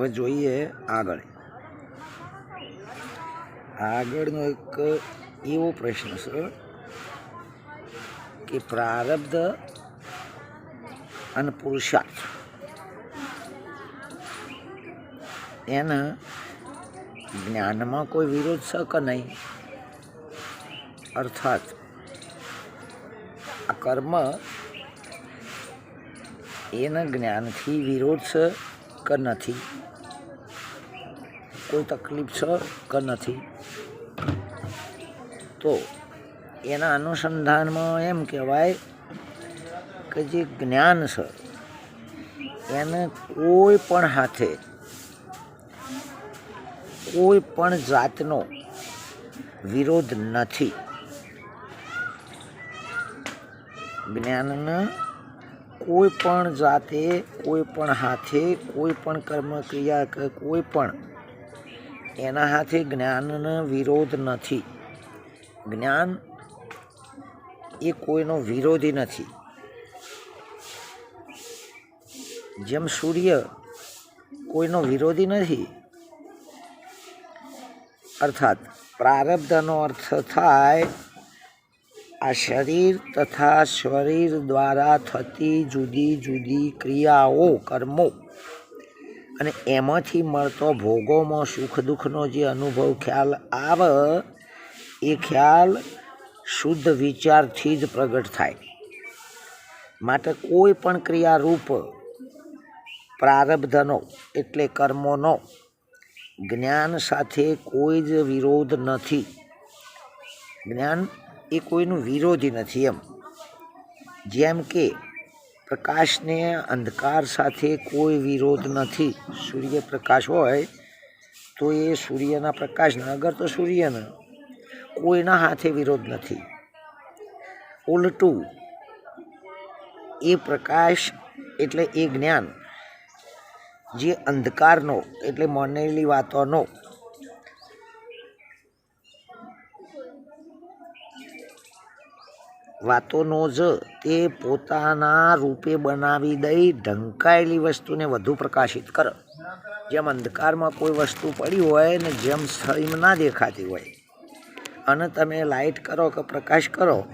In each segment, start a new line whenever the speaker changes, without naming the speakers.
હવે જોઈએ આગળ. આગળનો એક એવો પ્રશ્ન છે કે પ્રારબ્ધ અને પુરુષાર્થ. એના જ્ઞાનમાં કોઈ વિરોધ છે કે નહીં? અર્થાત, આ કર્મ એના જ્ઞાનથી વિરોધ છે કે નથી? કોઈ તકલીફ છે કે નથી? તો એના અનુસંધાનમાં એમ કહેવાય કે જે જ્ઞાન છે, એને કોઈ પણ હાથે, કોઈ પણ જાતનો વિરોધ નથી. જ્ઞાનના કોઈ પણ જાતે, કોઈ પણ હાથે, કોઈ પણ કર્મક્રિયા કે કોઈ પણ એના હાથે જ્ઞાનનો વિરોધ નથી. જ્ઞાન એ કોઈનો વિરોધી નથી. જેમ સૂર્ય કોઈનો વિરોધી નથી, અર્થાત પ્રારબ્ધનો અર્થ થાય આ શરીર તથા શરીર દ્વારા થતી જુદી જુદી ક્રિયાઓ, કર્મો અને એમાંથી મળતો ભોગોમાં સુખ દુઃખનો જે અનુભવ ખ્યાલ આવે, એ ખ્યાલ શુદ્ધ વિચારથી જ પ્રગટ થાય. માટે કોઈ પણ ક્રિયારૂપ પ્રારબ્ધનો એટલે કર્મોનો જ્ઞાન સાથે કોઈ જ વિરોધ નથી. જ્ઞાન એ કોઈનું વિરોધી નથી એમ. જેમ કે પ્રકાશને અંધકાર સાથે કોઈ વિરોધ નથી. સૂર્યપ્રકાશ હોય તો એ સૂર્યના પ્રકાશના, અગર તો સૂર્યના. કોઈના હાથે વિરોધ નથી. ઉલટું, એ પ્રકાશ એટલે એ જ્ઞાન. જે અંધકારનો, એટલે મનેલી વાતોનો વાતોનો જ તે પોતાના રૂપે બનાવી દઈ ઢંકાયેલી વસ્તુને વધુ પ્રકાશિત કરે. જેમ અંધકારમાં કોઈ વસ્તુ પડી હોય ને જેમ સહીમ ના દેખાતી હોય. અને તમે લાઇટ કરો કે પ્રકાશ કરો,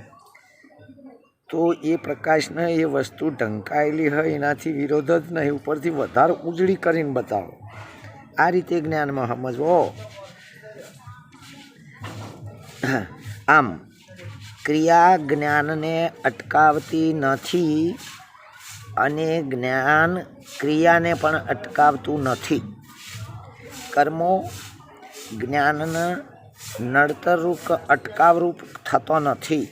તો એ પ્રકાશને એ વસ્તુ ઢંકાયેલી હોય, એનાથી વિરોધ જ નહીં, ઉપરથી વધારે ઉજળી કરીને બતાવો. આ રીતે જ્ઞાનમાં સમજવો. આમ ક્રિયા જ્ઞાનને અટકાવતી નથી અને જ્ઞાન ક્રિયાને પણ અટકાવતું નથી. કર્મો જ્ઞાનને નડતરરૂપ, અટકાવરૂપ થતો નથી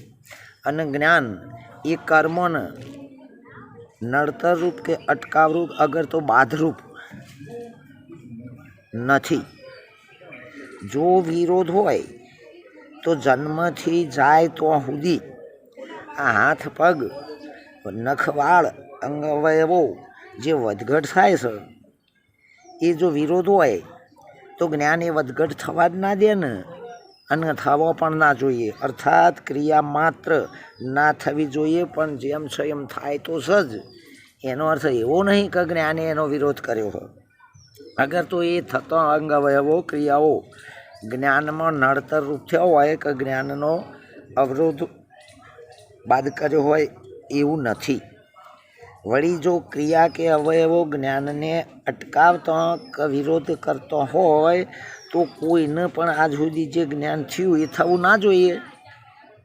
અને જ્ઞાન એ કર્મોને નડતરરૂપ કે અટકાવરૂપ અગર તો બાધરૂપ નથી. જો વિરોધ હોય તો જન્મથી જાય તો સુધી આ હાથ પગ, નખવાળ અંગ અવયવો જે વધઘટ થાય છે, એ જો વિરોધ હોય, તો જ્ઞાન એ વધઘટ થવા જ ના દે ને. અને થવો પણ ના જોઈએ. અર્થાત ક્રિયા માત્ર ના થવી જોઈએ, પણ જેમ છે એમ થાય તો સજ એનો અર્થ એવો નહીં કે જ્ઞાને એનો વિરોધ કર્યો હોય. અગર તો એ થતો અંગ અવયવો ક્રિયાઓ જ્ઞાનમાં નડતર રૂપ થયો હોય કે જ્ઞાનનો અવરોધ બાદ કર્યો હોય એવું નથી. વળી જો ક્રિયા કે અવયવો જ્ઞાનને અટકાવતો કે વિરોધ કરતો હોય, તો કોઈને પણ આજ સુધી જે જ્ઞાન થયું એ થવું ના જોઈએ.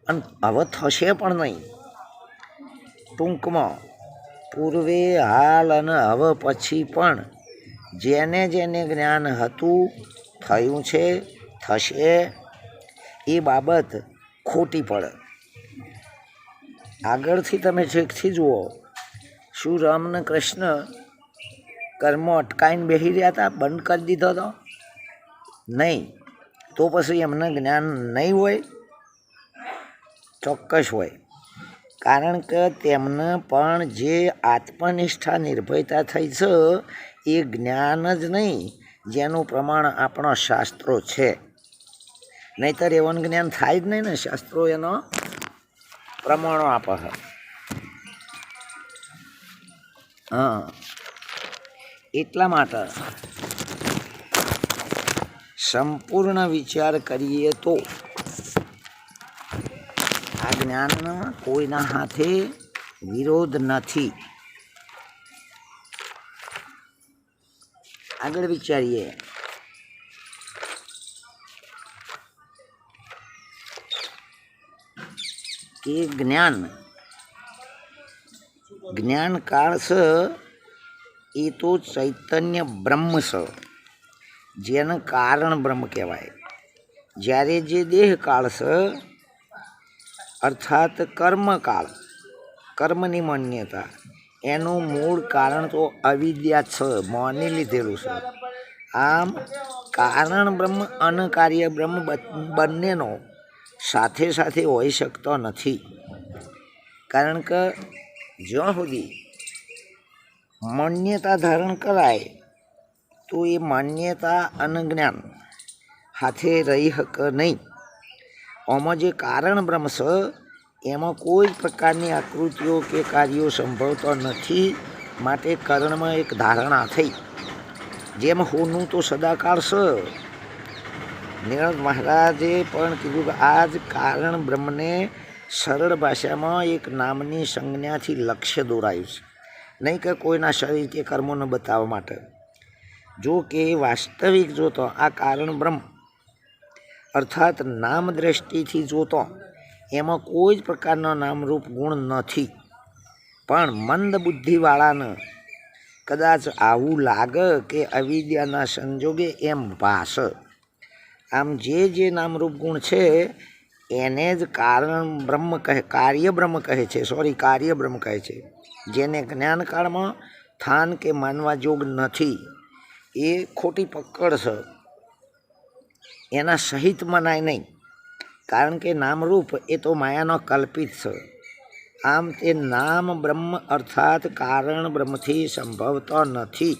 અને હવે થશે પણ નહીં. ટૂંકમાં, પૂર્વે હાલ અને હવે પછી પણ જેને જેને જ્ઞાન હતું, થયું છે થશે એ બાબત ખોટી પડે. આગળથી તમે છેકથી જુઓ, શું રામ ને કૃષ્ણ કર્મ અટકાઈને બેસી રહ્યા હતા? બંધ કરી દીધો હતો નહીં. તો પછી એમને જ્ઞાન નહીં હોય? ચોક્કસ હોય. કારણ કે તેમને પણ જે આત્મનિષ્ઠા નિર્ભયતા થઈ છે, એ જ્ઞાન જ નહીં, જેનું પ્રમાણ આપણા શાસ્ત્રો છે. નહીતર એવન જ્ઞાન થાય જ નહીં ને, શાસ્ત્રો એનો પ્રમાણો આપે છે. હા. એટલા માટે સંપૂર્ણ વિચાર કરીએ તો આ જ્ઞાનનો કોઈના હાથે વિરોધ નથી. આગળ વિચારીએ. કે જ્ઞાન. જ્ઞાન કાળ છે એ તો ચૈતન્ય બ્રહ્મ છે જેને કારણ બ્રહ્મ કહેવાય. જ્યારે જે દેહ કાળ છે અર્થાત કર્મકાળ કર્મની માન્યતા, એનું મૂળ કારણ તો અવિદ્યા છે મોની લીધેલું છે. આમ, કારણ બ્રહ્મ અનકાર્ય બ્રહ્મ બંનેનો સાથે સાથે હોઈ શકતો નથી. કારણ કે જ્યાં સુધી માન્યતા ધારણ કરાય, તો એ માન્યતા અને જ્ઞાન હાથે રહી શકે નહીં. આમાં જે કારણ બ્રહ્મ છે એમાં કોઈ પ્રકારની આકૃતિઓ કે કાર્યો સંભવતો નથી માટે કર્ણમાં એક ધારણા થઈ. જેમ હોનું તો સદાકાળ છે નિરંજ મહારાજે પણ કીધું કે આ જ કારણ બ્રહ્મને સરળ ભાષામાં એક નામની સંજ્ઞાથી લક્ષ્ય દોરાયું છે. નહીં કે કોઈના શરીર કે કર્મોને બતાવવા માટે. જો કે વાસ્તવિક જોતો આ કારણ બ્રહ્મ, અર્થાત નામ દ્રષ્ટિથી જોતો એમાં કોઈ જ પ્રકારનો નામરૂપ ગુણ નથી. પણ મંદ બુદ્ધિવાળાને કદાચ આવું લાગે કે અવિદ્યાના સંજોગે એમ ભાષ આમ જે જે નામરૂપ ગુણ છે, એને જ કારણ બ્રહ્મ કહે, કાર્ય બ્રહ્મ કહે છે. સોરી કાર્ય બ્રહ્મ કહે છે. જેને જ્ઞાનકાળમાં થાન કે માનવા જોગ નથી, એ ખોટી પકડ છે. એના સહિત મનાય નહીં. કારણ કે નામરૂપ એ તો માયાનો કલ્પિત છે. આમ તે નામ બ્રહ્મ અર્થાત કારણ બ્રહ્મથી સંભવતો નથી.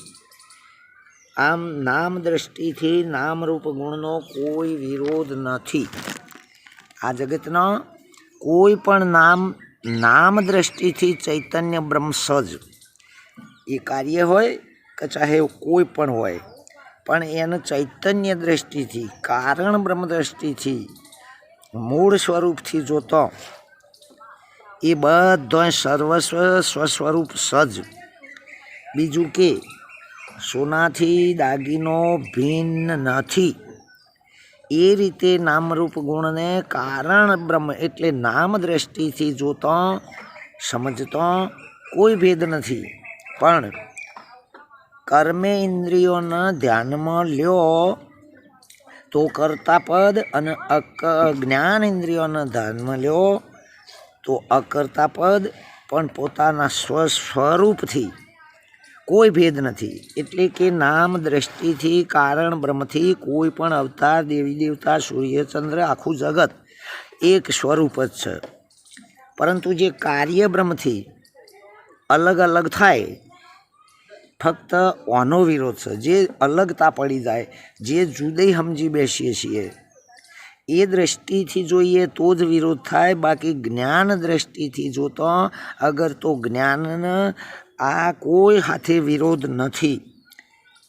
આમ નામ દ્રષ્ટિથી નામરૂપ ગુણનો કોઈ વિરોધ નથી. આ જગતનો કોઈ પણ નામ નામ દ્રષ્ટિથી ચૈતન્ય બ્રહ્મ સજ. એ કાર્ય હોય કે ચાહે કોઈ પણ હોય, પણ એને ચૈતન્ય દ્રષ્ટિથી, કારણ બ્રહ્મ દ્રષ્ટિથી, મૂળ સ્વરૂપથી જોતો, એ બધો સર્વસ્વ સ્વસ્વરૂપ સજ. બીજું કે સોનાથી દાગીનો ભિન્ન નથી. એ રીતે નામરૂપ ગુણને કારણ બ્રહ્મ એટલે નામ દ્રષ્ટિથી જોતો, સમજતો કોઈ ભેદ નથી. પણ કર્મે ઇન્દ્રિયોના ધ્યાનમાં લ્યો તો કરતા પદ અને અક, જ્ઞાન ઇન્દ્રિયોના ધ્યાનમાં લ્યો તો અકર્તા પદ પણ પોતાના સ્વ સ્વરૂપથી કોઈ ભેદ નથી. એટલે કે નામ દ્રષ્ટિથી કારણ બ્રહ્મથી કોઈ પણ અવતાર, દેવી દેવતા સૂર્યચંદ્ર આખું જગત એક સ્વરૂપ જ છે. પરંતુ જે કાર્ય બ્રહ્મથી અલગ અલગ થાય, ફક્ત ઓનો વિરોધ છે. જે અલગતા પડી જાય, જે જુદી સમજી બેસીએ છીએ, એ દ્રષ્ટિથી જોઈએ તો જ વિરોધ થાય. બાકી જ્ઞાન દ્રષ્ટિથી જોતો અગર તો જ્ઞાનને આ કોઈ હાથે વિરોધ નથી.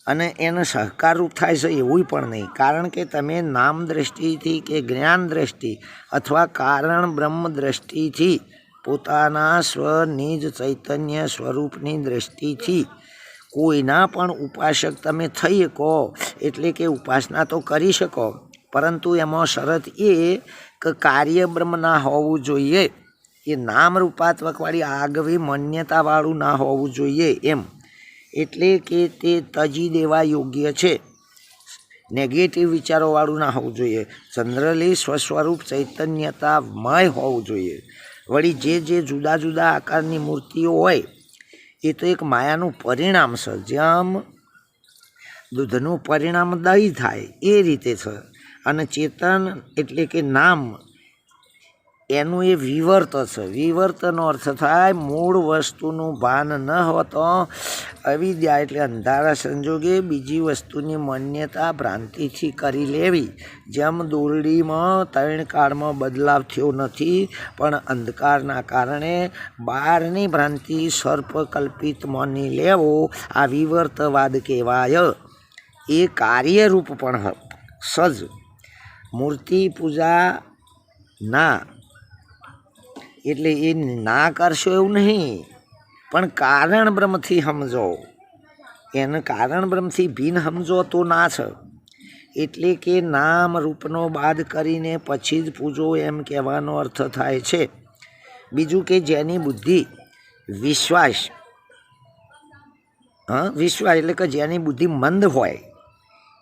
અને એને સહકારરૂપ થાય છે એવું પણ નહીં. કારણ કે તમે નામ દ્રષ્ટિથી કે જ્ઞાન દ્રષ્ટિ અથવા કારણ બ્રહ્મ દ્રષ્ટિથી પોતાના સ્વનિજ ચૈતન્ય સ્વરૂપની દ્રષ્ટિથી કોઈના પણ ઉપાસક તમે થઈ શકો, એટલે કે ઉપાસના તો કરી શકો. પરંતુ એમાં શરત એ કે કાર્ય બ્રહ્મ ના હોવું જોઈએ. એ નામ રૂપાત્મકવાળી આગવી માન્યતાવાળું ના હોવું જોઈએ એમ. એટલે કે તે તજી દેવા યોગ્ય છે. નેગેટિવ વિચારોવાળું ના હોવું જોઈએ. જનરલી સ્વસ્વરૂપ ચૈતન્યતામય હોવું જોઈએ. વળી જે જે જુદા જુદા આકારની મૂર્તિઓ હોય, એ તો એક માયાનું પરિણામ છે. જેમ દૂધનું પરિણામ દહીં થાય, એ રીતે છે. અને ચેતન એટલે કે નામ એનું એ વિવર્ત છે. વિવર્તનો અર્થ થાય, મૂળ વસ્તુનું ભાન ન હોતો, અવિદ્યા એટલે અંધારા સંજોગે બીજી વસ્તુની માન્યતા ભ્રાંતિથી કરી લેવી. જેમ દોરડીમાં ત્રણ કાળમાં બદલાવ થયો નથી, પણ અંધકારના કારણે બહારની ભ્રાંતિ સર્પ કલ્પિત માની લેવો, આ વિવર્તવાદ કહેવાય. એ કાર્યરૂપ પણ સજ. મૂર્તિ પૂજા ના એટલે એ ના કરશો એવું નહીં. પણ કારણ બ્રહ્મથી સમજો. એને કારણ બ્રહ્મથી ભિન્ન સમજો તો ના છે. એટલે કે નામ રૂપનો બાદ કરીને પછી જ પૂજો એમ કહેવાનો અર્થ થાય છે. બીજું કે જેની બુદ્ધિ વિશ્વાસ, હા, વિશ્વાસ એટલે કે જેની બુદ્ધિ મંદ હોય.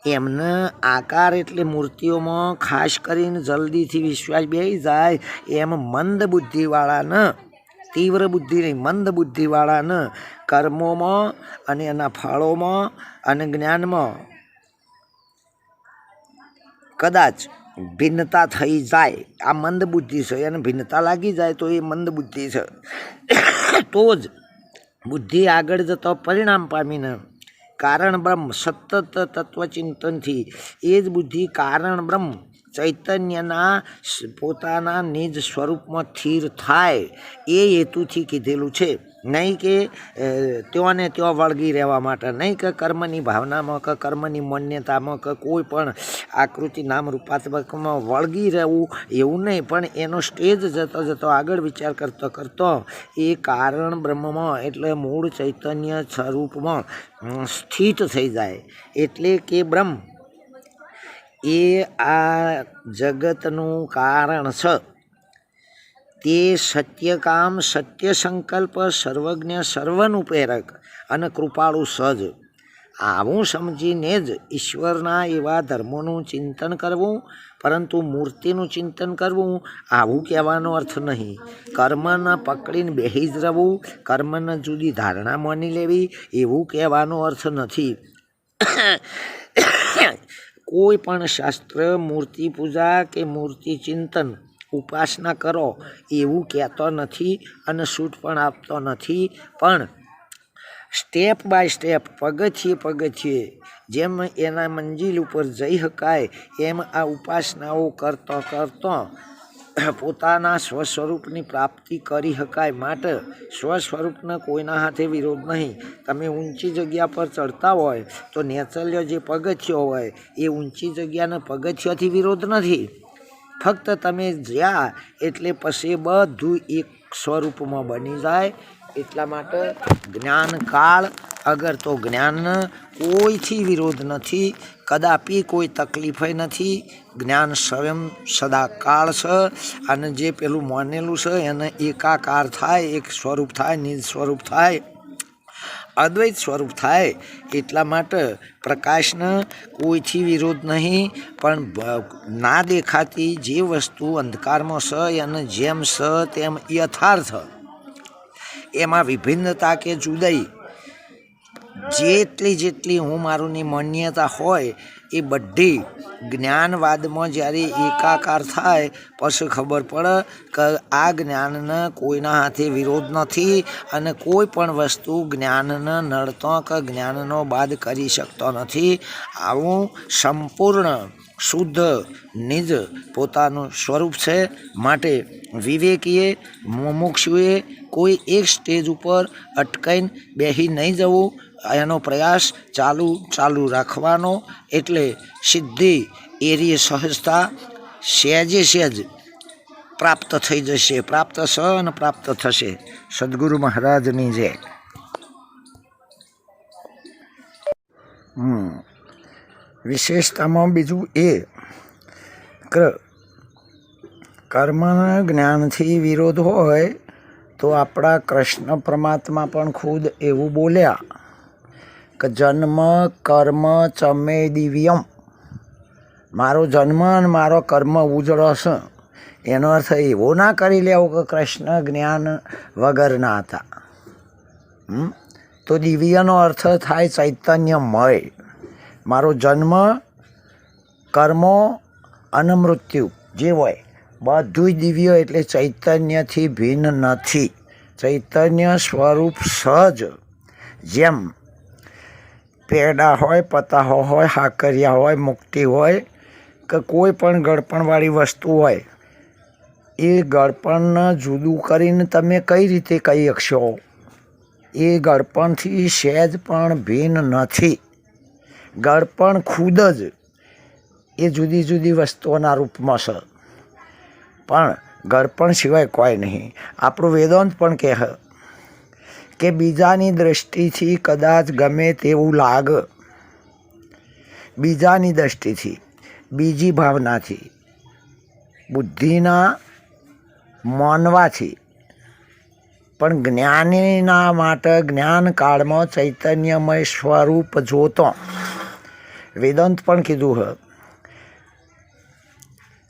એમને આકાર એટલે મૂર્તિઓમાં ખાસ કરીને જલ્દીથી વિશ્વાસ બેસી જાય એમ મંદ બુદ્ધિવાળાને, તીવ્ર બુદ્ધિ મંદ બુદ્ધિવાળાને કર્મોમાં અને એના ફળોમાં અને જ્ઞાનમાં કદાચ ભિન્નતા થઈ જાય. આ મંદ બુદ્ધિ છે એને ભિન્નતા લાગી જાય તો એ મંદ બુદ્ધિ છે. તો જ બુદ્ધિ આગળ જતો પરિણામ પામીને કારણ બ્રહ્મ, સતત તત્વચિંતનથી. એ જ બુદ્ધિ કારણ બ્રહ્મ, ચૈતન્યના પોતાના નિજ સ્વરૂપમાં સ્થિર થાય. એ હેતુથી કીધેલું છે. નહીં કે ત્યાં ને ત્યાં વળગી રહેવા માટે. નહીં કે કર્મની ભાવનામાં કે કર્મની માન્યતામાં કે કોઈ પણ આકૃતિ નામ રૂપાત્મકમાં વળગી રહેવું, એવું નહીં. પણ એનો સ્ટેજ જતો જતો, આગળ વિચાર કરતો કરતો, એ કારણ બ્રહ્મમાં એટલે મૂળ ચૈતન્ય સ્વરૂપમાં સ્થિત થઈ જાય. એટલે કે બ્રહ્મ. એ આ જગતનું કારણ છે તે સત્યકામ સત્ય સંકલ્પ સર્વજ્ઞ સર્વનું પ્રેરક અને કૃપાળુ સજ. આવું સમજીને જ ઈશ્વરના એવા ધર્મોનું ચિંતન કરવું, પરંતુ મૂર્તિનું ચિંતન કરવું, આવું કહેવાનો અર્થ નહીં. કર્મને પકડીને બેહી જ રહેવું કર્મને જુદી ધારણા માની લેવી, એવું કહેવાનો અર્થ નથી. કોઈ પણ શાસ્ત્ર, મૂર્તિ પૂજા કે મૂર્તિ ચિંતન ઉપાસના કરો, એવું કહેતો નથી અને છૂટ પણ આપતો નથી. પણ સ્ટેપ બાય સ્ટેપ પગથિયે પગથિયે, જેમ એના મંજિલ ઉપર જઈ શકાય એમ આ ઉપાસનાઓ કરતો કરતો પોતાના સ્વસ્વરૂપની પ્રાપ્તિ કરી શકાય માટે સ્વસ્વરૂપને કોઈના હાથે વિરોધ નહીં. તમે ઊંચી જગ્યા પર ચડતા હોય, તો નેચરલ્ય જે પગથિયો હોય, એ ઊંચી જગ્યાના પગથિયાથી વિરોધ નથી. ફક્ત તમે જ્યાં, એટલે પછી બધું એક સ્વરૂપમાં બની જાય. એટલા માટે જ્ઞાનકાળ, અગર તો જ્ઞાન કોઈથી વિરોધ નથી, કદાપી કોઈ તકલીફ નથી. જ્ઞાન સ્વયં સદાકાળ છે અને જે પેલું માનેલું છે એને એકાકાર થાય, એક સ્વરૂપ થાય, નિજ સ્વરૂપ થાય. અદ્વૈત સ્વરૂપ થાય એટલા માટે પ્રકાશનો કોઈથી વિરોધ નહીં, પણ ના દેખાતી જે વસ્તુ અંધકારમાં છે અને જેમ છે તેમ યથાર્થ. એમાં વિભિન્નતા કે જુદાઈ. જેટલી જેટલી હું મારુંની માન્યતા હોય એ બધી જ્ઞાનવાદમાં જ્યારે એકાકાર થાય, પછી ખબર પડે કે આ જ્ઞાનને કોઈના હાથે વિરોધ નથી અને કોઈ પણ વસ્તુ જ્ઞાનને નડતો કે જ્ઞાનનો બાદ કરી શકતો નથી. આવું સંપૂર્ણ, શુદ્ધ, નિજ પોતાનું સ્વરૂપ છે. માટે વિવેકીએ, મુમુક્ષુએ કોઈ એક સ્ટેજ ઉપર અટકાઈને બેસી નહીં જવું. એનો પ્રયાસ ચાલુ ચાલુ રાખવાનો એટલે સિદ્ધિ એરી સહજતા સહેજે સહેજ પ્રાપ્ત થઈ જશે. પ્રાપ્ત સહન પ્રાપ્ત થશે. સદગુરુ મહારાજની જય. વિશેષતામાં બીજું એ કર્મના જ્ઞાનથી વિરોધ હોય તો આપણા કૃષ્ણ પરમાત્મા પણ ખુદ એવું બોલ્યા. જન્મ, કર્મ, ચમે દિવ્યમ. મારો જન્મ અને મારો કર્મ ઉજળો છે એનો અર્થ એવો ના કરી લેવો કે કૃષ્ણ જ્ઞાન વગરના હતા? તો દિવ્યનો અર્થ થાય ચૈતન્યમય મારો જન્મ, કર્મો અને મૃત્યુ જે હોય બધું દિવ્ય એટલે ચૈતન્યથી ભિન્ન નથી. ચૈતન્ય સ્વરૂપ સહજ જેમ પેડા હોય, પતાહો હોય, હાકરિયા હોય, મુક્તિ હોય, કે કોઈ પણ ગળપણવાળી વસ્તુ હોય, એ ગળપણને જુદું કરીને તમે કઈ રીતે કહી શકશો? એ ગળપણથી સહેજ પણ ભિન્ન નથી. ગળપણ ખુદ જ એ જુદી જુદી વસ્તુઓના રૂપમાં છે. પણ ગળપણ સિવાય કોઈ નહીં. આપણું વેદાંત પણ કહે કે બીજાની દ્રષ્ટિથી કદાચ ગમે તેવું લાગ. બીજાની દ્રષ્ટિથી, બીજી ભાવનાથી, બુદ્ધિના માનવાથી. પણ જ્ઞાનીના માટે જ્ઞાનકાળમાં ચૈતન્યમય સ્વરૂપ જોતો. વેદાંત પણ કીધું હ.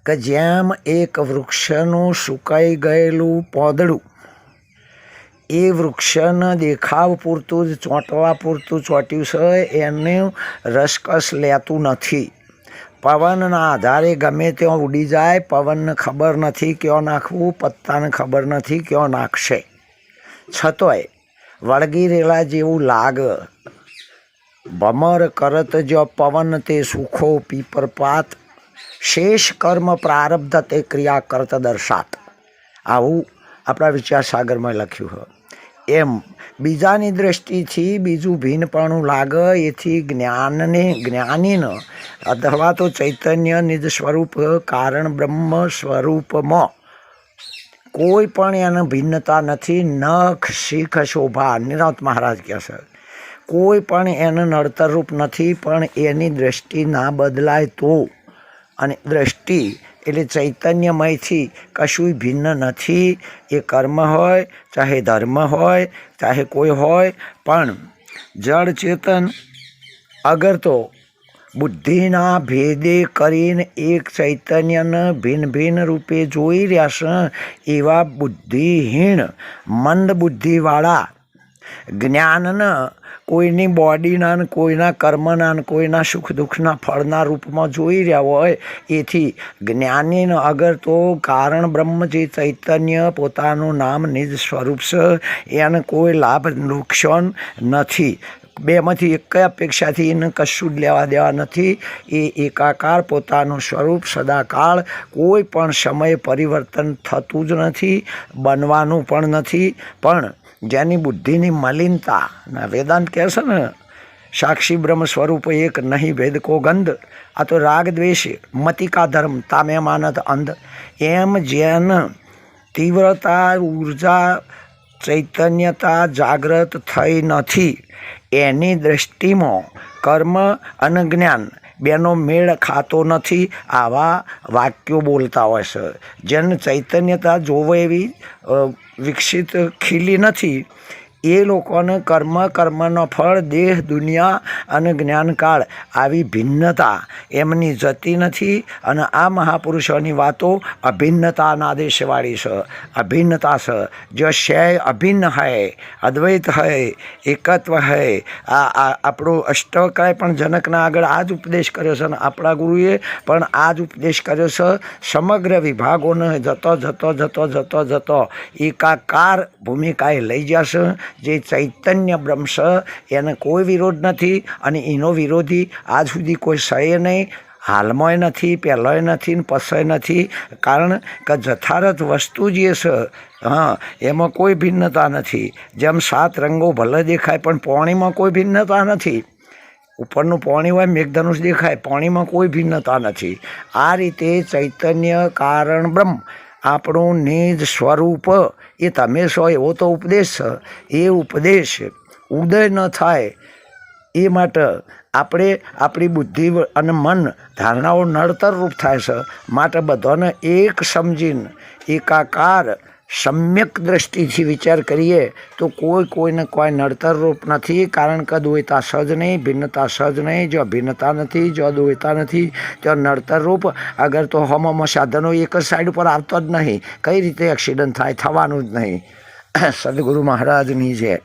કે જેમ એક વૃક્ષનું સુકાઈ ગયેલું પોદડું એ વૃક્ષને દેખાવ પૂરતું જ, ચોંટવા પૂરતું ચોંટ્યું છે, એનું રસકસ લેતું નથી. પવનના આધારે ગમે ત્યાં ઉડી જાય, પવનને ખબર નથી ક્યાં નાખવું, પત્તાને ખબર નથી ક્યાં નાખશે. છતોય વળગી રહેલા જેવું લાગ. ભમર કરત જો પવન તે સુખો પીપર પાત. શેષ કર્મ પ્રારબ્ધ તે ક્રિયા કરત દર્શાત. આવું આપણા વિચાર સાગરમાં લખ્યું હોય એમ. બીજાની દ્રષ્ટિથી બીજું ભિન્નપણું લાગે, એથી જ્ઞાનને, જ્ઞાનીન. અથવા તો ચૈતન્ય નિજ સ્વરૂપ, કારણ બ્રહ્મ સ્વરૂપમાં. કોઈ પણ એને ભિન્નતા નથી, નખ, શીખ, શોભા. નિરાંત મહારાજ કહે છે. કોઈ પણ એને નડતરરૂપ નથી, પણ એની દ્રષ્ટિ ના બદલાય તો. અને દ્રષ્ટિ એટલે ચૈતન્યમયથી કશું ભિન્ન નથી. એ કર્મ હોય, ચાહે ધર્મ હોય, ચાહે કોઈ હોય, પણ જળ ચેતન અગર તો બુદ્ધિના ભેદે કરીને એક ચૈતન્યને ભિન્ન ભિન્ન રૂપે જોઈ રહ્યા છે, એવા બુદ્ધિહીણ મંદ બુદ્ધિવાળા જ્ઞાનને કોઈની બોડીના ને કોઈના કર્મના ને કોઈના સુખ દુઃખના ફળના રૂપમાં જોઈ રહ્યા હોય, એથી જ્ઞાનીને અગર તો કારણ બ્રહ્મ જે ચૈતન્ય પોતાનું નામ નિજ સ્વરૂપ છે, એને કોઈ લાભ નુકસાન નથી. બેમાંથી એક અપેક્ષાથી એને કશું જ લેવા દેવા નથી. એ એકાકાર પોતાનું સ્વરૂપ સદાકાળ કોઈ પણ સમયે પરિવર્તન થતું જ નથી, બનવાનું પણ નથી. પણ જેની બુદ્ધિની મલિનતા, ના વેદાંત કહે છે ને, સાક્ષી બ્રહ્મ સ્વરૂપ એક નહીં ભેદ કો ગંધ, આ તો રાગ દ્વેષ, મતિકા ધર્મ, તામે માનત અંધ. એમ જેન તીવ્રતા, ઊર્જા, ચૈતન્યતા જાગ્રત થઈ નથી, એની દ્રષ્ટિમાં કર્મ અને જ્ઞાન બેનો મેળ ખાતો નથી આવા વાક્યો બોલતા હોય છે. જેને ચૈતન્યતા જોવો એવી વિકસિત ખીલી નથી. એ લોકોને કર્મ, કર્મનો ફળ, દેહ, દુનિયા અને જ્ઞાનકાળ આવી ભિન્નતા. એમની જતી નથી અને આ મહાપુરુષોની વાતો અભિન્નતાના દેશવાળી છે અભિન્નતા છે જો શય અભિન્ન હૈ અદ્વૈત હૈ એકત્વ હૈ આ આપણો અષ્ટ અષ્ટકાય પણ જનકના આગળ આ જ ઉપદેશ કર્યો છે અને આપણા ગુરુએ પણ આ જ ઉપદેશ કર્યો છે. સમગ્ર વિભાગોને જતો જતો જતો જતો જતો એકાકાર ભૂમિકાએ લઈ જશે. જે ચૈતન્ય બ્રહ્મ છે એને કોઈ વિરોધ નથી અને એનો વિરોધી આજ સુધી કોઈ સહે નહીં. હાલમાંય નથી પહેલાંય નથી ને પછાય નથી. કારણ કે જથારથ વસ્તુ જે છે હા, એમાં કોઈ ભિન્નતા નથી. જેમ સાત રંગો ભલે દેખાય, પણ પાણીમાં કોઈ ભિન્નતા નથી. ઉપરનું પાણી હોય, મેઘધનુષ દેખાય, પાણીમાં કોઈ ભિન્નતા નથી. આ રીતે ચૈતન્ય કારણ બ્રહ્મ આપણું નિજ સ્વરૂપ એ તમે છો એવો તો ઉપદેશ છે એ ઉપદેશ ઉદય ન થાય. એ માટે આપણે આપણી બુદ્ધિ અને મન ધારણાઓ નડતર રૂપ થાય છે. માટે બધાને એક સમજીને એકાકાર સમ્યક દ્રષ્ટિથી વિચાર કરીએ તો કોઈ કોઈને કોઈ નડતર રૂપ નથી, કારણ કે દ્વૈતા સહજ નહીં, ભિન્નતા સહજ નહીં, જો ભિન્નતા નથી, જો દ્વૈતા નથી, તો નડતર રૂપ. અગર તો હમમાં સાધનો એક જ સાઈડ ઉપર આવતો જ નહીં. કઈ રીતે એક્સિડન્ટ થાય થવાનું જ નહીં. સદગુરુ મહારાજની છે